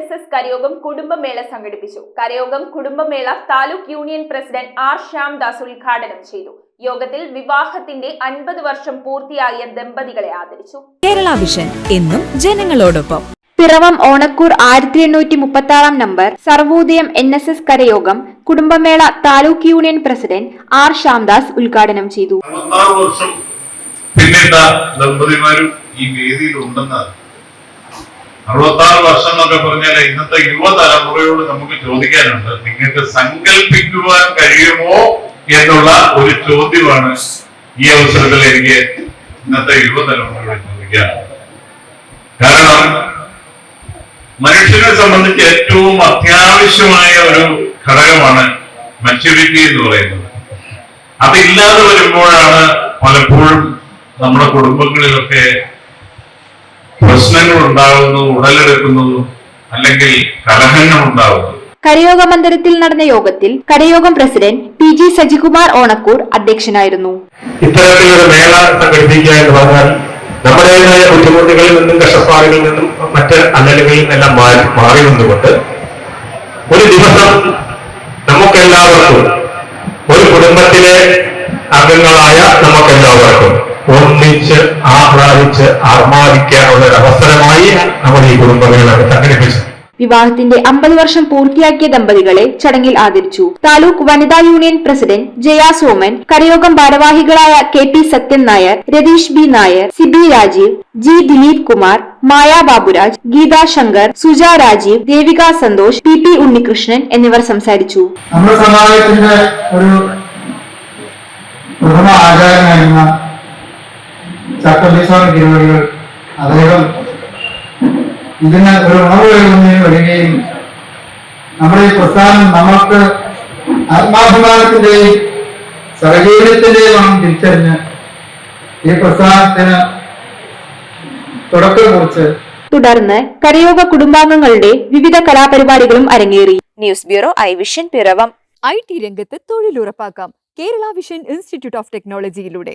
S S കരയോഗം കുടുംബമേള സംഘടിപ്പിച്ചു. കരയോഗം കുടുംബമേള taluk union president R Shyamdas ഉദ്ഘാടനം ചെയ്തു. യോഗത്തിൽ വിവാഹത്തിന്റെ അൻപത് വർഷം പൂർത്തിയായ ദമ്പതികളെ ആദരിച്ചു. കേരള വിഷൻ എന്നും ജനങ്ങളോടൊപ്പം. പിറവം ഓണക്കൂർ ആയിരത്തി എണ്ണൂറ്റി മുപ്പത്തി ആറാം number Sarvodayam N S S കരയോഗം കുടുംബമേള taluk union president R Shyamdas ഉദ്ഘാടനം ചെയ്തു. വർഷം പിന്നിട്ട ദമ്പതിമാരും ഈ വേദിയിൽ ഉണ്ടെന്ന് അറുപത്താറ് വർഷം എന്നൊക്കെ പറഞ്ഞാൽ ഇന്നത്തെ യുവതലമുറയോട് നമുക്ക് ചോദിക്കാനുണ്ട് നിങ്ങൾക്ക് സങ്കല്പിക്കുവാൻ കഴിയുമോ? എന്നുള്ള ഒരു ചോദ്യമാണ് ഈ അവസരത്തിൽ എനിക്ക് ഇന്നത്തെ യുവതലമുറയോട് ചോദിക്കാൻ കാരണം മനുഷ്യനെ സംബന്ധിച്ച് ഏറ്റവും അത്യാവശ്യമായ ഒരു ഘടകമാണ് മെച്യൂരിറ്റി എന്ന് പറയുന്നത്. അതില്ലാതെ വരുമ്പോഴാണ് പലപ്പോഴും നമ്മുടെ കുടുംബങ്ങളിലൊക്കെ പ്രശ്നങ്ങൾ ഉണ്ടാകുന്നു ഉടലെടുക്കുന്നതും അല്ലെങ്കിൽ കലഹങ്ങൾ ഉണ്ടാകുന്നു കരയോഗ മന്ദിരത്തിൽ നടന്ന യോഗത്തിൽ കരയോഗം president P G Sajikumar Onakkoor അധ്യക്ഷനായിരുന്നു. ഇത്തരത്തിലൊരു മേള സംഘടിപ്പിക്കുക എന്ന് പറഞ്ഞാൽ നമ്മുടേതായ ബുദ്ധിമുട്ടുകളിൽ നിന്നും കഷ്ടപ്പാടുകളിൽ നിന്നും മറ്റ് അല്ലലുകളിൽ നിന്നെല്ലാം മാറി മാറി നിന്നുകൊണ്ട് ഒരു ദിവസം നമുക്കെല്ലാവർക്കും ഒരു കുടുംബത്തിലെ അംഗങ്ങളായ നമുക്കെല്ലാവർക്കും ഒന്നിച്ച് ആഹ്ലാദിച്ച് ആർമാദിക്കാനുള്ള ഒരു അവസരമായി നമ്മൾ ഈ കുടുംബങ്ങളെ സംഘടിപ്പിച്ചത് വിവാഹത്തിന്റെ അമ്പത് വർഷം പൂർത്തിയാക്കിയ ദമ്പതികളെ ചടങ്ങിൽ ആദരിച്ചു. താലൂക്ക് വനിതാ യൂണിയൻ പ്രസിഡന്റ് ജയ സോമൻ കരയോഗം ഭാരവാഹികളായ K P Sathyan Nair Ratheesh B Nair Sibi Rajeev G Dileep Kumar Maya Baburaj Geetha Shankar Suja Rajeev Devika Santhosh P P Unnikrishnan എന്നിവർ സംസാരിച്ചു. നമ്മുടെ സമുദായത്തിന്റെ ഒരു പ്രഥമ ആചാര്യനായിരുന്ന തിരുവടികൾ അദ്ദേഹം ഇതിന് ഒരു ഉണർവേകുന്നതിന് വരികയും നമ്മുടെ ഈ പ്രസ്ഥാനം നമ്മൾക്ക് ആത്മാഭിമാനത്തിന്റെയും സഹജീവനത്തിന്റെയും ആണ് തിരിച്ചറിഞ്ഞ് ഈ പ്രസ്ഥാനത്തിന് തുടക്കം കുറിച്ച് തുടർന്ന് കരയോഗ കുടുംബാംഗങ്ങളുടെ വിവിധ കലാപരിപാടികളും അരങ്ങേറി. News bureau I vision Piravom. I T രംഗത്ത് തൊഴിലുറപ്പാക്കാം. Kerala vision institute of ടെക്നോളജിയിലൂടെ.